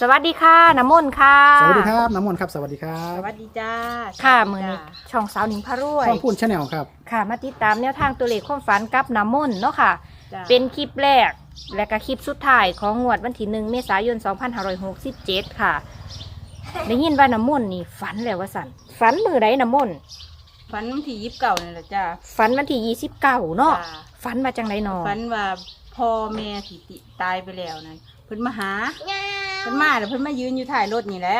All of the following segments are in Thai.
สวัสดีค่ะน้ำมนต์ค่ะ สวัสดีครับน้ำมนต์ครับ สวัสดีครัสบวัสดีจ้าค่ะสวัสดีมือนี้จ้าช่องสาวหนิงพระรวยช่องพูนชาแนลครับ ค่ะ มาติดตามแนวทางตัวเลขความฝันกับน้ำมนต์เนาะค่ะ จ้าเป็นคลิปแรกและก็คลิปสุดท้ายของงวดวันที่หนึ่งเมษายน 2567 ค่ะ ได้ยินว่าน้ำมนต์นี่ฝันแล้วว่าสันฝันมือใดน้ำมนต์ฝันวันที่ยิบเก่านี่แหละจ้าฝันวันที่29เนาะจ้าฝันมาจังไดนอฝันว่าพ่อแม่ที่ติตายไปแล้วนะเพิ่นมาหาเพิ่นมาแล้วเพิ่นมายืนอยู่ท้ายรถนี่แหละ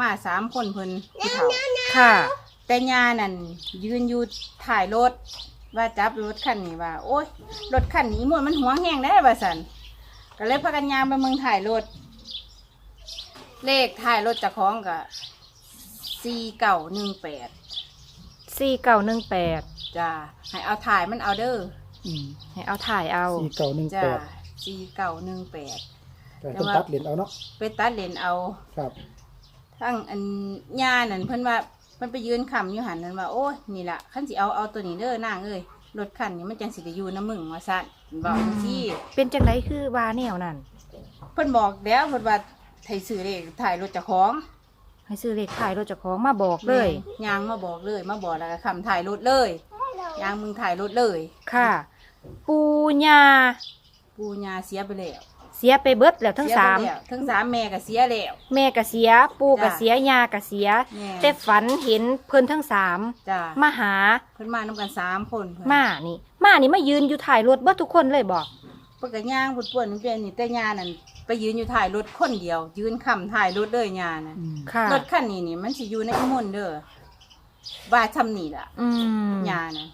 มาสามคนเพิ่นผู้เฒ่า ค่ะ แต่ญานั่นยืนอยู่ถ่ายรถ ว่าจับรถคันนี้ว่า โอ้ยรถคันนี้มวนมันหัวแห้งได้ว่าสันก็เลยพากันยามไปเมืองถ่ายรถ เลขถ่ายรถเจากของกับสี่เก่าหนึ่งแปด4918จ้าให้เอาถ่ายมันเอาเด้ออืมให้เอาถ่ายเอา สี่เก่าหนึ่งจ้าแปดสี่เก่าหนึ่งแปด แต่ต้นตัดเหรียญเอาเนาะไปตัดเลนเอา ครับ ทั้งอันญานั่นเพิ่นว่ามันไปยืนคำอยู่หันนั่นว่าโอ้ยนี่ล่ะขั้นสิเอาเอาตัวนี้เด้อนางเอ้ยรถคันนี้มันจังสิได้อยู่น้ำมึงว่าซั่นเพิ่นบอกจังซี่เป็นจังไดคือว่าแนวนั้นเพิ่นบอกแล้วเพิ่นว่าไทยซื้อเลขถ่ายรถเจ้าของให้ซื้อเลขถ่ายรถเจ้าของมาบอกเลย ยางมาบอกเลยมาบอกแล้วก็คำถ่ายรถเลยยางมึงถ่ายรถเลย ค่ะ ปูญาปู่ย่าเสียไปแล้ว เสียไปเบิดแล้วทั้งเยสามไปแล้วทั้งสามแม่ก็เสียแล้วแม่ก็เสีย ปู่ก็จ้ะเสียยาก็เสีย แม่แต่ฝันเห็นเพิ่นทั้งสามจ้ามาหา เพิ่นมานํกันสามคนเพิ่นมานี่ มานี่มายืนอยู่ถ่ายรถเบิดทุกคนเลยบอก เพิ่นก็ย่างปุ่นๆนี่เป็นนี่แต่ย่านั่นไปยืนอยู่ถ่ายรถคนเดียว ยืนคำถ่ายรถเลยย่าน่ะอืมค่ะ รถคันนี้นี่มันสิอยู่ในขมนเด้อว่าทำนี่ล่ะอืมยานะ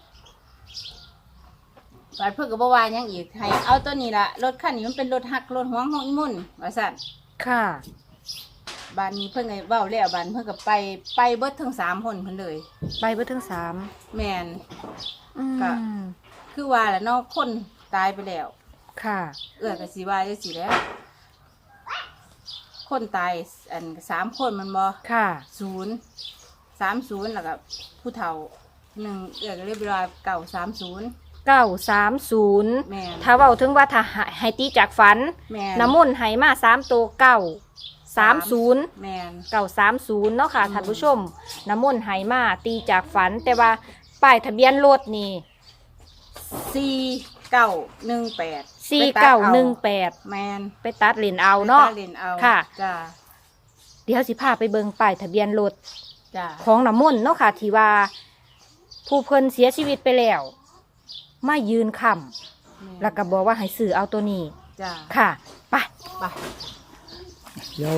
บาดเพื่อก็บ่ว่าหยังอีกให้เอาตัวนี้ล่ะรถคันนี้มันเป็นรถหักรถหวงของอีมุ่นว่าสั่นค่ะบ้านนี้เพิ่นก็เว้าแล้วบ้านเพิ่นก็ไปไปเบิดทั้งสามคนเพิ่นเลย ไปเบิดทั้งสามแม่นอืมก็คือว่าแหละเนาะคนตายไปแล้ว ค่ะ เอื้อก็สิว่าจังซี่แหล้ว คนตายอันสามคนมันบ่ค่ะ ศูนย์สามศูนย์แล้วก็ผู้เฒ่าหนึ่งเอื้อก็เรียกว่าเก่าสามศูนย์ เก้าสามศูนย์แม่นถ้าเว้าถึงว่าถ้าให้ตีจากฝัน แม่นน้ำมนต์ให้มาสามตัวเก้าสามศูนย์ แม่น เก่าสามศูนย์เนาะค่ะอืม ท่านผู้ชมน้ำมนต์ไหมาตีจากฝัน แต่ว่าป้ายทะเบียนรถนี่สี่เก้าหนึ่งแปดสี่เก้าหนึ่งแปดแมนไปตัดเลนเอาเนาะ ไปตัดเลนเอาค่ะ จ้าเดี๋ยวสิพาไปเบิงป้ายทะเบียนรถจ้าของน้ำมนต์เนาะค่ะที่ว่าผู้เพิ่นเสียชีวิตไปแล้ว มายืนคำแล้วก็บอกว่าให้ซื้อเอาตัวนี้จ้าค่ะไปไปเดี๋ยว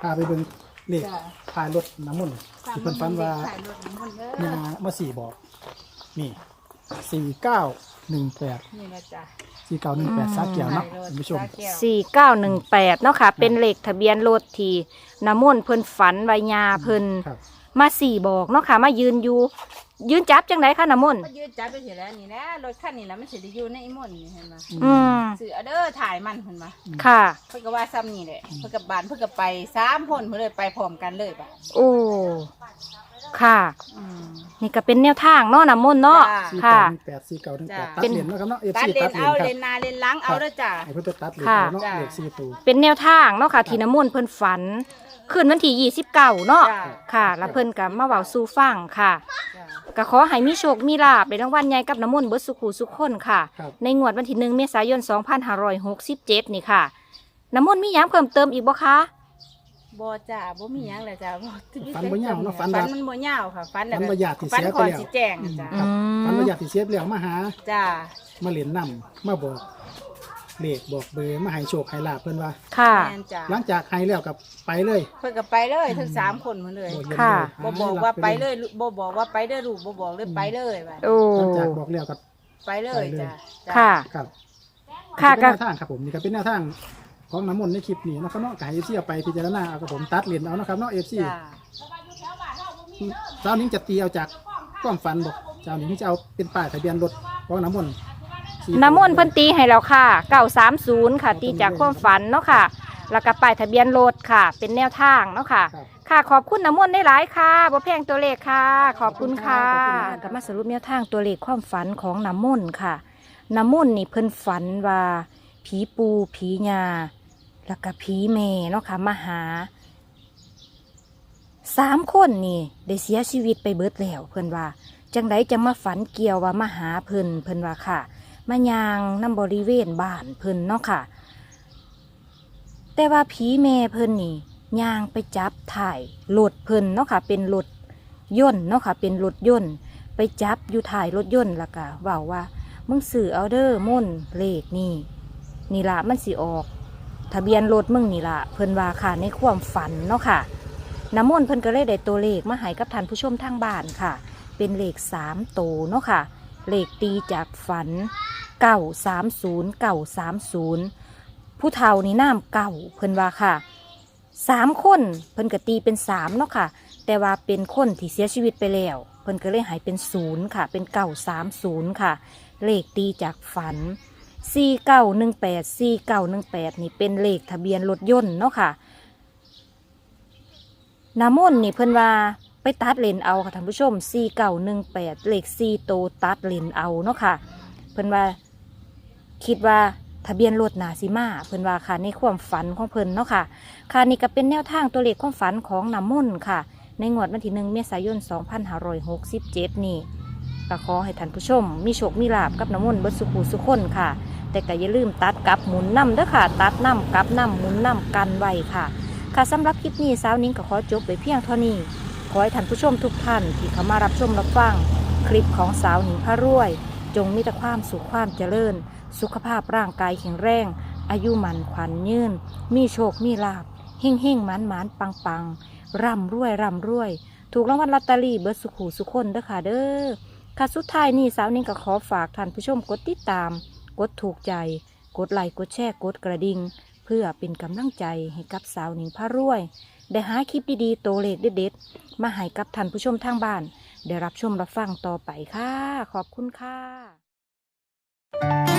พาไปเบิ่งเลขจ้าพายรถน้ำมนต์ที่เพิ่นฝันว่าถ่ายรถน้ำมันเด้มีอนามาสี่บอกนี่สี่เก้าหนึ่งแปดนี่นะจ้าสี่เก้าหนึ่งแปดอืมซากเกี่ยวเนาะถ่ายรถคุณผู้ชมสาแก้วสี่เก้าหนึ่งแปดเนาะค่ะ เป็นเลขทะเบียนรถที่น้ำมนต์เพิ่นฝันใบยาเพิ่นครับ มาสี่บอกเนาะค่ะ มายืนอยู่ ยืนจับจังไดคะน้ำมนต์มันยืดจับไปเสร็จแล้วนี่นะรถคันนี้แล้วมันสิได้อยู่ในอีหมอนนี่เห็นไหมอืมสื่อเอาเด้อถ่ายมันเห็นไหมค่ะ เพิ่นก็ว่าซ้ำนี่แหละเพิ่นกับบานเพิ่นก็ไปสามคนเพิ่นเลยไปพร้อมกันเลยป่ะโอ้ค่ะ อืม นี่ก็เป็นแนวทางเนาะน้ำมนต์เนาะจ้าสี่ค่ะ เก้าหนึ่งแปดสี่เก้าหนึ่งแปดจ้ะ ตัดเป็น เหรียญเนาะครับเนาะเอฟตัดซีเลตันดเหรียเอาญคเลรับนหนาเลนหล้างเอาเด้อจ้าให้เพิ่นไปตัดเหรียญค่ะเอาเนาะจ้ะเลขสี่ตัวเป็นแนวทางเนาะค่ะที่น้ำมนต์เพิ่นฝันคืนวันที่ยี่สิบเก้าเนาะจ้าค่ะ แล้วเพิ่นก็มาเว้าสู่ฟังค่ะ จ้า ก็ขอให้มีโชค มีลาภในรางวัลใหญ่กับน้ำมนต์เบิดสุขหูสุขคนค่ะ ครับ ในงวดวันที่หนึ่งเมษายน 2567 นี่ค่ะ น้ำมนต์มีหยังเพิ่มเติมอีกบ่คะ บ่จ้าบ่มีหยังเลยจ้าบ่ฝันบ่ยาวเนาะฝันฝัว่านมันบ่ยาวค่ะฝันฝันว่าญาติที่ฝันเสียขไปอแล้ว สิแจ้งอะจ้าครับอืมฝันว่าอยากสิเสียแล้วมาหา จ้ามาเหรียญนำมาบอก เลขบอกเบอร์มาให้โชคให้ลาบเพิ่นว่า ค่ะ แม่นจ้าหลังจากให้แล้วกับไปเลยเพิ่นก็ไปเลยทั้งสามคนหมดเลยบ่เห็นค่ะเลยบ่บอกว่าไปเลยบ่บอกว่าไปเด้อลูกบ่บอกเลยไปเลยบัดโอ้ หลังจากบอกแล้วกับ ไปเลยจ้าจ้าค่ะ ครับค่ะนี่ก็ เป็นแนวทางครับผมนี่ก็เป็นแนวทางของน้ำมนต์ในคลิปนี้เนาะครับเนาะก็ให้เอฟซีเอาไปพิจารณาเอากับผมตัดเหรียญเอานะครับเนาะเอฟซีจ้าเจ้านิ้งจะตีเอาจากความฝันบอกเจ้านิ้งจะเอาเป็นป้ายทะเบียนรถของน้ำมนต์สี่ น้ำมนต์เพิ่นตีให้แล้วค่ะ930ค่ะ ตีจากความฝันเนาะค่ะ แล้วก็ป้ายทะเบียนรถค่ะ เป็นแนวทางเนาะค่ะครับค่ะขอบคุณน้ำมนต์ได้หลายๆค่ะบ่แพงตัวเลขค่ะ ขอบคุณค่ะก็มาสรุปแนวทางตัวเลขความฝันของน้ำมนต์ค่ะ น้ำมนต์นี่เพิ่นฝันว่าผีปูผีญาแล้วก็ผีแม่เนาะค่ะมาหาสามคนนี่ได้เสียชีวิตไปเบิดแล้วเพิ่นว่า จังไดจะมาฝันเกี่ยวว่ามาหาเพิ่นเพิ่นว่าค่ะ มายางน้ำบริเวณบ้านเพิ่นเนาะค่ะ แต่ว่าผีแม่เพิ่นนี่ย่างไปจับถ่ายรถเพิ่นเนาะค่ะ เป็นรถย่นเนาะค่ะ เป็นรถย่นไปจับอยู่ถ่ายรถยนล้วก็เว่าว่ามึงสื่อเอาเด้อม่นเลขนี่นี่ละมันสิออก ทะเบียนรถมึงนี่ละเพิ่นว่าค่ะในความฝันเนาะค่ะน้ำมนต์เพิ่นก็เลยได้ตัวเลขมาให้กับท่านผู้ชมทางบ้านค่ะ เป็นเลขสามโตวเนาะค่ะ เลขตีจากฝันเก่าสามศูนย์เก่าสามศูนย์ผู้เฒ่านี่น้ำเก่าเพิ่นว่าค่ะสามคนเพิ่นก็ตีเป็นสามเนาะค่ะ แต่ว่าเป็นคนที่เสียชีวิตไปแล้ว เพิ่นก็เลยหายเป็นศูนย์ค่ะ เป็นเก่าสามศูนย์ค่ะ เลขตีจากฝัน4 9 1 8 4 9 1 8นี่เป็นเลขทะเบียนรถยนต์เนาะค่ะนามนต์นี่เพิ่นว่า ไปตัดเลนเอาค่ะท่านผู้ชม4 9 1 8เลข4โตตัดเลนเอาเนาะค่ะ เพิ่นว่าคิดว่าทะเบียนรถนาซิมาเพิ่นว่าค่ะในความฝันของเพิ่นเนาะค่ะ ค่ะนี่ก็เป็นแนวทางตัวเลขความฝันของนามนต์ค่ะ ในงวดวันที่หนึ่งเมษายน 2567 นี่ก็ขอให้ท่านผู้ชม มีโชคมีลาบกับน้ำมนต์เบิดสุขูสุขคนค่ะ แต่ก็อย่าลืมตัดกับหมุนน้ำเด้อค่ะ ตัดน้ำกับน้ำหมุนน้ำกันไว้ค่ะ ค่ะสำหรับคลิปนี้สาวนิ้งก็ขอจบไปเพียงเท่านี้ อให้ท่านผู้ชมทุกท่านที่เข้ามารับชมรับฟังคลิปของสาวหนิงพระรวย จงมีแต่ความสุขความเจริญ สุขภาพร่างกายแข็งแรง อายุมันขวัญยืน มีโชคมีลาบเฮ่งเฮ่งหมันหมันปังปังร่ำรวยร่ำรวย ถูกรางวัลลอตเตอรี่เบิร์สุขูสุขคนเด้อค่ะเด้อค่ะสุดท้ายนี่สาวนิ่งก็ขอฝากท่านผู้ชมกดติดตาม กดถูกใจ กดไลค์กดแชร์กดกระดิ่งเพื่อเป็นกำลังใจให้กับสาวนิ่งพระรวย ได้หาคลิปดีๆ โตวเลขเด็ดๆ มาให้กับท่านผู้ชมทางบ้าน ได้รับชมรับฟังต่อไปค่ะ ขอบคุณค่ะ